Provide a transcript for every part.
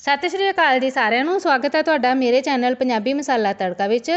ਸਤਿ ਸ਼੍ਰੀ ਅਕਾਲ ਜੀ ਸਾਰਿਆਂ ਨੂੰ। ਸਵਾਗਤ ਹੈ ਤੁਹਾਡਾ ਮੇਰੇ ਚੈਨਲ ਪੰਜਾਬੀ ਮਸਾਲਾ ਤੜਕਾ ਵਿੱਚ।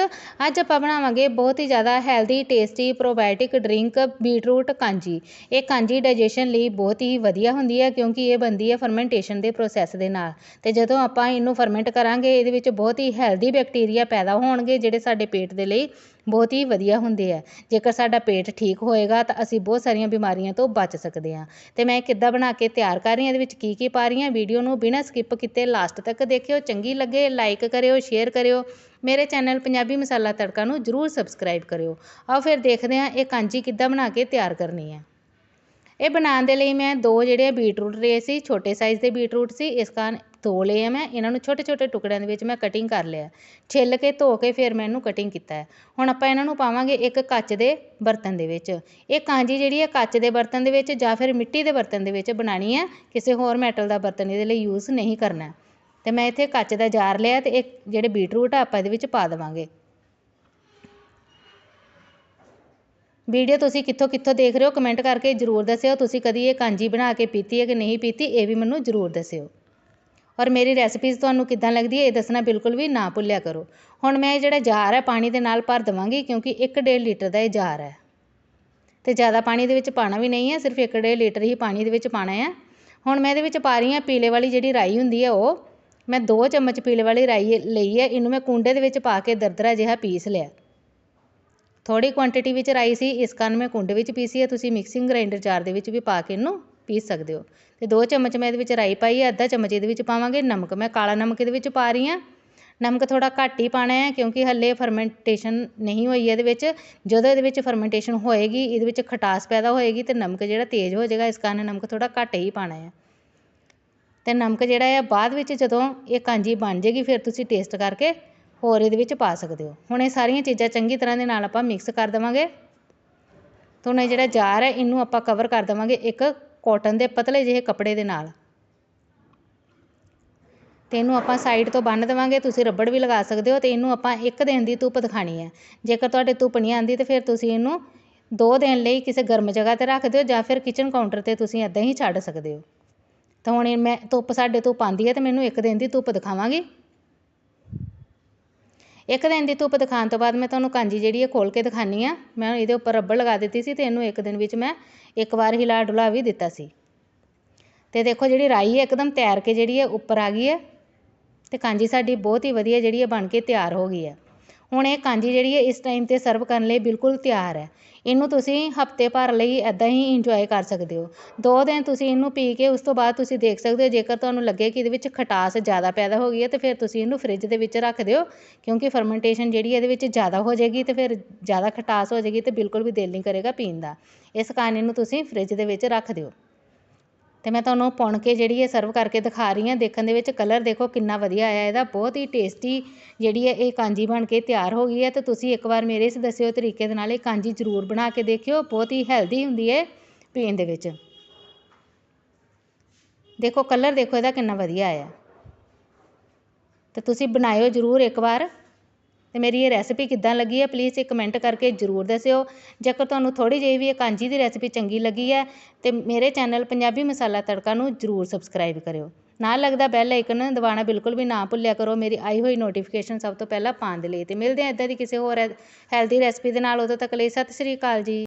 ਅੱਜ ਆਪਾਂ ਬਣਾਵਾਂਗੇ ਬਹੁਤ ਹੀ ਜ਼ਿਆਦਾ healthy tasty probiotic drink beetroot kanji. ਇਹ ਕਾਂਜੀ ਡਾਈਜੈਸ਼ਨ ਲਈ ਬਹੁਤ ਹੀ ਵਧੀਆ ਹੁੰਦੀ ਹੈ ਕਿਉਂਕਿ ਇਹ ਬਣਦੀ ਹੈ ਫਰਮੈਂਟੇਸ਼ਨ ਦੇ ਪ੍ਰੋਸੈਸ ਦੇ ਨਾਲ। ਤੇ ਜਦੋਂ ਆਪਾਂ ਇਹਨੂੰ ਫਰਮੈਂਟ ਕਰਾਂਗੇ, ਇਹਦੇ ਵਿੱਚ ਬਹੁਤ ਹੀ ਹੈਲਦੀ ਬੈਕਟੀਰੀਆ ਪੈਦਾ ਹੋਣਗੇ ਜਿਹੜੇ ਸਾਡੇ ਪੇਟ ਦੇ ਲਈ ਬਹੁਤ ਹੀ ਵਧੀਆ ਹੁੰਦੇ ਆ। ਜੇਕਰ ਸਾਡਾ ਪੇਟ ਠੀਕ ਹੋਏਗਾ ਤਾਂ ਅਸੀਂ ਬਹੁਤ ਸਾਰੀਆਂ ਬਿਮਾਰੀਆਂ ਤੋਂ ਬਚ ਸਕਦੇ ਹਾਂ। ਤੇ ਮੈਂ ਕਿੱਦਾਂ ਬਣਾ ਕੇ ਤਿਆਰ ਕਰ ਰਹੀ ਹਾਂ, ਇਹਦੇ ਵਿੱਚ ਕੀ ਕੀ ਪਾ ਰਹੀ ਹਾਂ, ਵੀਡੀਓ ਨੂੰ ਬਿਨਾਂ ਸਕਿਪ ਕੀਤੇ ਲਾਸਟ ਤੱਕ ਦੇਖਿਓ। ਚੰਗੀ ਲੱਗੇ ਲਾਈਕ ਕਰਿਓ ਸ਼ੇਅਰ ਕਰਿਓ। ਮੇਰੇ ਚੈਨਲ ਪੰਜਾਬੀ ਮਸਾਲਾ ਤੜਕਾ ਨੂੰ ਜਰੂਰ ਸਬਸਕ੍ਰਾਈਬ ਕਰਿਓ। ਆਓ ਫਿਰ ਦੇਖਦੇ ਹਾਂ ਇਹ ਕਾਂਜੀ ਕਿੱਦਾਂ ਬਣਾ ਕੇ ਤਿਆਰ ਕਰਨੀ ਹੈ। ਇਹ ਬਣਾਉਣ ਦੇ ਲਈ ਮੈਂ ਦੋ ਜਿਹੜੇ ਬੀਟਰੂਟ ਲਏ ਸੀ, ਛੋਟੇ ਸਾਈਜ਼ ਦੇ ਬੀਟਰੂਟ ਸੀ, ਇਸ ਕਾਰਨ ਧੋ ਲਏ ਆ ਮੈਂ, ਇਹਨਾਂ ਨੂੰ ਛੋਟੇ ਛੋਟੇ ਟੁਕੜਿਆਂ ਦੇ ਵਿੱਚ ਮੈਂ ਕਟਿੰਗ ਕਰ ਲਿਆ। ਛਿੱਲ ਕੇ, ਧੋ ਕੇ ਫਿਰ ਮੈਂ ਇਹਨੂੰ ਕਟਿੰਗ ਕੀਤਾ ਹੈ। ਹੁਣ ਆਪਾਂ ਇਹਨਾਂ ਨੂੰ ਪਾਵਾਂਗੇ ਇੱਕ ਕੱਚ ਦੇ ਬਰਤਨ ਦੇ ਵਿੱਚ। ਇਹ ਕਾਂਜੀ ਜਿਹੜੀ ਹੈ ਕੱਚ ਦੇ ਬਰਤਨ ਦੇ ਵਿੱਚ ਜਾਂ ਫਿਰ ਮਿੱਟੀ ਦੇ ਬਰਤਨ ਦੇ ਵਿੱਚ ਬਣਾਣੀ ਹੈ। ਕਿਸੇ ਹੋਰ ਮੈਟਲ ਦਾ ਬਰਤਨ ਇਹਦੇ ਲਈ ਯੂਜ਼ ਨਹੀਂ ਕਰਨਾ। ਤੇ ਮੈਂ ਇੱਥੇ ਕੱਚ ਦਾ ਜਾਰ ਲਿਆ ਤੇ ਇਹ ਜਿਹੜੇ ਬੀਟਰੂਟ ਆ ਆਪਾਂ ਇਹਦੇ ਵਿੱਚ ਪਾ ਦੇਵਾਂਗੇ। ਵੀਡੀਓ ਤੁਸੀਂ ਕਿੱਥੋਂ ਕਿੱਥੋਂ ਦੇਖ ਰਹੇ ਹੋ ਕਮੈਂਟ ਕਰਕੇ ਜਰੂਰ ਦੱਸਿਓ। ਤੁਸੀਂ ਕਦੀ ਇਹ ਕਾਂਜੀ ਬਣਾ ਕੇ ਪੀਤੀ ਹੈ ਕਿ ਨਹੀਂ ਪੀਤੀ, ਇਹ ਵੀ ਮੈਨੂੰ ਜਰੂਰ ਦੱਸਿਓ। ਔਰ ਮੇਰੀ ਰੈਸਪੀਜ਼ ਤੁਹਾਨੂੰ ਕਿੱਦਾਂ ਲੱਗਦੀ ਹੈ ਇਹ ਦੱਸਣਾ ਬਿਲਕੁਲ ਵੀ ਨਾ ਭੁੱਲਿਆ ਕਰੋ। ਹੁਣ ਮੈਂ ਇਹ ਜਿਹੜਾ ਜਾਰ ਹੈ, ਪਾਣੀ ਦੇ ਨਾਲ ਭਰ ਦੇਵਾਂਗੀ ਕਿਉਂਕਿ 1.5 ਲੀਟਰ ਦਾ ਇਹ ਜਾਰ ਹੈ। ਤੇ ਜ਼ਿਆਦਾ ਪਾਣੀ ਦੇ ਵਿੱਚ ਪਾਣਾ ਵੀ ਨਹੀਂ ਹੈ, ਸਿਰਫ 1.5 ਲੀਟਰ ਹੀ ਪਾਣੀ ਦੇ ਵਿੱਚ ਪਾਣਾ ਹੈ। ਹੁਣ ਮੈਂ ਇਹਦੇ ਵਿੱਚ ਪਾ ਰਹੀ ਹਾਂ ਪੀਲੇ ਵਾਲੀ ਜਿਹੜੀ ਰਾਈ ਹੁੰਦੀ ਹੈ ਉਹ। ਮੈਂ 2 ਚਮਚ ਪੀਲੇ ਵਾਲੀ ਰਾਈ ਲਈ ਹੈ, ਇਹਨੂੰ ਮੈਂ ਕੁੰਡੇ ਦੇ ਵਿੱਚ ਪਾ ਕੇ ਦਰਦਰਾ ਜਿਹਾ ਪੀਸ ਲਿਆ। ਥੋੜੀ ਕੁਆਂਟੀਟੀ ਵਿੱਚ ਰਾਈ ਸੀ, ਇਸ ਕਾਰਨ ਮੈਂ ਕੁੰਡੇ ਵਿੱਚ ਪੀਸੀ ਹੈ। ਤੁਸੀਂ ਮਿਕਸਿੰਗ ਗ੍ਰਾਈਂਡਰ ਜਾਰ ਦੇ ਵਿੱਚ ਵੀ ਪਾ ਕੇ ਇਹਨੂੰ ਪੀਸ ਸਕਦੇ ਹੋ। ਤੇ ਦੋ ਚਮਚ ਮੈਂ ਇਹਦੇ ਵਿੱਚ ਰਾਈ ਪਾਈ ਹੈ, ਅੱਧਾ ਚਮਚ ਇਹਦੇ ਵਿੱਚ ਪਾਵਾਂਗੇ ਨਮਕ। ਮੈਂ ਕਾਲਾ ਨਮਕ ਇਹਦੇ ਵਿੱਚ ਪਾ ਰਹੀ ਹਾਂ। ਨਮਕ ਥੋੜਾ ਘੱਟ ਹੀ ਪਾਣਾ ਹੈ, ਕਿਉਂਕਿ ਹੱਲੇ ਫਰਮੈਂਟੇਸ਼ਨ ਨਹੀਂ ਹੋਈ ਇਹਦੇ ਵਿੱਚ। ਜਦੋਂ ਇਹਦੇ ਵਿੱਚ ਫਰਮੈਂਟੇਸ਼ਨ ਹੋਏਗੀ, ਇਹਦੇ ਵਿੱਚ ਖਟਾਸ ਪੈਦਾ ਹੋਏਗੀ ਤੇ ਨਮਕ ਜਿਹੜਾ ਤੇਜ਼ ਹੋ ਜਾਏਗਾ, ਇਸ ਕਾਰਨ ਨਮਕ ਥੋੜਾ ਘੱਟ ਹੀ ਪਾਣਾ ਹੈ। ਤੇ ਨਮਕ ਜਿਹੜਾ ਹੈ, ਬਾਅਦ ਵਿੱਚ ਜਦੋਂ ਇਹ ਕਾਂਜੀ ਬਣ ਜੇਗੀ ਫਿਰ ਤੁਸੀਂ ਟੇਸਟ ਕਰਕੇ ਹੋਰ ਇਹਦੇ ਵਿੱਚ ਪਾ ਸਕਦੇ ਹੋ। ਹੁਣ ਇਹ ਸਾਰੀਆਂ ਚੀਜ਼ਾਂ ਚੰਗੀ ਤਰ੍ਹਾਂ ਦੇ ਨਾਲ ਆਪਾਂ ਮਿਕਸ ਕਰ ਦੇਵਾਂਗੇ। ਤੇ ਇਹ ਜਿਹੜਾ ਜਾਰ ਹੈ, ਇਹਨੂੰ ਆਪਾਂ ਕਵਰ ਕਰ ਦੇਵਾਂਗੇ ਇੱਕ ਕੋਟਨ ਦੇ ਪਤਲੇ ਜਿਹੇ ਕੱਪੜੇ ਦੇ ਨਾਲ। ਤੇ ਇਹਨੂੰ ਆਪਾਂ ਸਾਈਡ ਤੋਂ ਬੰਨ ਦੇਵਾਂਗੇ, ਤੁਸੀਂ ਰੱਬੜ ਵੀ ਲਗਾ ਸਕਦੇ ਹੋ ਤੇ ਇਹਨੂੰ ਆਪਾਂ ਇੱਕ ਦਿਨ ਦੀ ਧੁੱਪ ਦਿਖਾਣੀ ਹੈ। ਜੇਕਰ ਤੁਹਾਡੇ ਧੁੱਪ ਨਹੀਂ ਆਂਦੀ ਤੇ ਫਿਰ ਤੁਸੀਂ ਇਹਨੂੰ ਦੋ ਦਿਨ ਲਈ ਕਿਸੇ ਗਰਮ ਜਗ੍ਹਾ ਤੇ ਰੱਖ ਦਿਓ ਜਾਂ ਫਿਰ ਕਿਚਨ ਕਾਊਂਟਰ ਤੇ ਤੁਸੀਂ ਇਦਾਂ ਹੀ ਛੱਡ ਸਕਦੇ ਹੋ। ਤਾਂ ਹੁਣ ਮੈਂ ਧੁੱਪ, ਸਾਡੇ ਧੁੱਪ ਆਂਦੀ ਹੈ ਤੇ ਮੈਨੂੰ ਇੱਕ ਦਿਨ ਦੀ ਧੁੱਪ ਦਿਖਾਵਾਂਗੀ। ਇੱਕ ਦਿਨ ਦੀ ਧੁੱਪ ਦਿਖਾਉਣ ਤੋਂ ਬਾਅਦ ਮੈਂ ਤੁਹਾਨੂੰ ਕਾਂਜੀ ਜਿਹੜੀ ਹੈ ਖੋਲ੍ਹ ਕੇ ਦਿਖਾਉਂਦੀ ਹਾਂ। ਮੈਂ ਇਹਦੇ ਉੱਪਰ ਰੱਬੜ ਲਗਾ ਦਿੱਤੀ ਸੀ ਅਤੇ ਇਹਨੂੰ ਇੱਕ ਦਿਨ ਵਿੱਚ ਮੈਂ ਇੱਕ ਵਾਰ ਹਿਲਾ ਡੁਲਾ ਵੀ ਦਿੱਤਾ ਸੀ। ਅਤੇ ਦੇਖੋ ਜਿਹੜੀ ਰਾਈ ਹੈ ਇੱਕਦਮ ਤੈਰ ਕੇ ਜਿਹੜੀ ਹੈ ਉੱਪਰ ਆ ਗਈ ਹੈ ਅਤੇ ਕਾਂਜੀ ਸਾਡੀ ਬਹੁਤ ਹੀ ਵਧੀਆ ਜਿਹੜੀ ਹੈ ਬਣ ਕੇ ਤਿਆਰ ਹੋ ਗਈ ਹੈ। ਹੁਣ ਇਹ ਕਾਂਜੀ ਜਿਹੜੀ ਹੈ ਇਸ ਟਾਈਮ ਤੇ ਸਰਵ ਕਰਨ ਲਈ ਬਿਲਕੁਲ ਤਿਆਰ ਹੈ। ਇਹਨੂੰ ਤੁਸੀਂ ਹਫ਼ਤੇ ਭਰ ਲਈ ਇੱਦਾਂ ਹੀ ਇੰਜੋਏ ਕਰ ਸਕਦੇ ਹੋ। ਦੋ ਦਿਨ ਤੁਸੀਂ ਇਹਨੂੰ ਪੀ ਕੇ ਉਸ ਤੋਂ ਬਾਅਦ ਤੁਸੀਂ ਦੇਖ ਸਕਦੇ ਹੋ, ਜੇਕਰ ਤੁਹਾਨੂੰ ਲੱਗੇ ਕਿ ਇਹਦੇ ਵਿੱਚ ਖਟਾਸ ਜ਼ਿਆਦਾ ਪੈਦਾ ਹੋ ਗਈ ਹੈ, ਤਾਂ ਫਿਰ ਤੁਸੀਂ ਇਹਨੂੰ ਫਰਿੱਜ ਦੇ ਵਿੱਚ ਰੱਖ ਦਿਓ, ਕਿਉਂਕਿ ਫਰਮੈਂਟੇਸ਼ਨ ਜਿਹੜੀ ਇਹਦੇ ਵਿੱਚ ਜ਼ਿਆਦਾ ਹੋ ਜਾਏਗੀ ਅਤੇ ਫਿਰ ਜ਼ਿਆਦਾ ਖਟਾਸ ਹੋ ਜਾਏਗੀ ਅਤੇ ਬਿਲਕੁਲ ਵੀ ਦਿਲ ਨਹੀਂ ਕਰੇਗਾ ਪੀਣ ਦਾ। ਇਸ ਕਾਰਨ ਇਹਨੂੰ ਤੁਸੀਂ ਫਰਿੱਜ ਦੇ ਵਿੱਚ ਰੱਖ ਦਿਓ। ਅਤੇ ਮੈਂ ਤੁਹਾਨੂੰ ਪੁਣ ਕੇ ਜਿਹੜੀ ਹੈ ਸਰਵ ਕਰਕੇ ਦਿਖਾ ਰਹੀ ਹਾਂ, ਦੇਖਣ ਦੇ ਵਿੱਚ ਕਲਰ ਦੇਖੋ ਕਿੰਨਾ ਵਧੀਆ ਆਇਆ, ਇਹਦਾ ਬਹੁਤ ਹੀ ਟੇਸਟੀ ਜਿਹੜੀ ਹੈ ਇਹ ਕਾਂਜੀ ਬਣ ਕੇ ਤਿਆਰ ਹੋ ਗਈ ਹੈ ਅਤੇ ਤੁਸੀਂ ਇੱਕ ਵਾਰ ਮੇਰੇ ਇਸ ਦੱਸਿਓ ਤਰੀਕੇ ਦੇ ਨਾਲ ਇਹ ਕਾਂਜੀ ਜ਼ਰੂਰ ਬਣਾ ਕੇ ਦੇਖਿਓ, ਬਹੁਤ ਹੀ ਹੈਲਦੀ ਹੁੰਦੀ ਹੈ ਪੀਣ ਦੇ ਵਿੱਚ। ਦੇਖੋ ਕਲਰ ਦੇਖੋ ਇਹਦਾ ਕਿੰਨਾ ਵਧੀਆ ਆਇਆ। ਅਤੇ ਤੁਸੀਂ ਬਣਾਇਓ ਜ਼ਰੂਰ ਇੱਕ ਵਾਰ। ਅਤੇ ਮੇਰੀ ਇਹ ਰੈਸਪੀ ਕਿੱਦਾਂ ਲੱਗੀ ਹੈ ਪਲੀਜ਼ ਇੱਕ ਕਮੈਂਟ ਕਰਕੇ ਜ਼ਰੂਰ ਦੱਸਿਓ। ਜੇਕਰ ਤੁਹਾਨੂੰ ਥੋੜ੍ਹੀ ਜਿਹੀ ਵੀ ਇਹ ਕਾਂਜੀ ਦੀ ਰੈਸਪੀ ਚੰਗੀ ਲੱਗੀ ਹੈ, ਤੇ ਮੇਰੇ ਚੈਨਲ ਪੰਜਾਬੀ ਮਸਾਲਾ ਤੜਕਾ ਨੂੰ ਜ਼ਰੂਰ ਸਬਸਕ੍ਰਾਈਬ ਕਰਿਓ। ਨਾਲ ਲੱਗਦਾ ਬੈਲ ਆਈਕਨ ਦਬਾਉਣਾ ਬਿਲਕੁਲ ਵੀ ਨਾ ਭੁੱਲਿਆ ਕਰੋ, ਮੇਰੀ ਆਈ ਹੋਈ ਨੋਟੀਫਿਕੇਸ਼ਨ ਸਭ ਤੋਂ ਪਹਿਲਾਂ ਪਾਉਣ ਦੇ ਲਈ। ਅਤੇ ਮਿਲਦੇ ਹਾਂ ਇੱਦਾਂ ਦੀ ਕਿਸੇ ਹੋਰ ਹੈਲਦੀ ਰੈਸਪੀ ਦੇ ਨਾਲ, ਉਦੋਂ ਤੱਕ ਲਈ ਸਤਿ ਸ਼੍ਰੀ ਅਕਾਲ ਜੀ।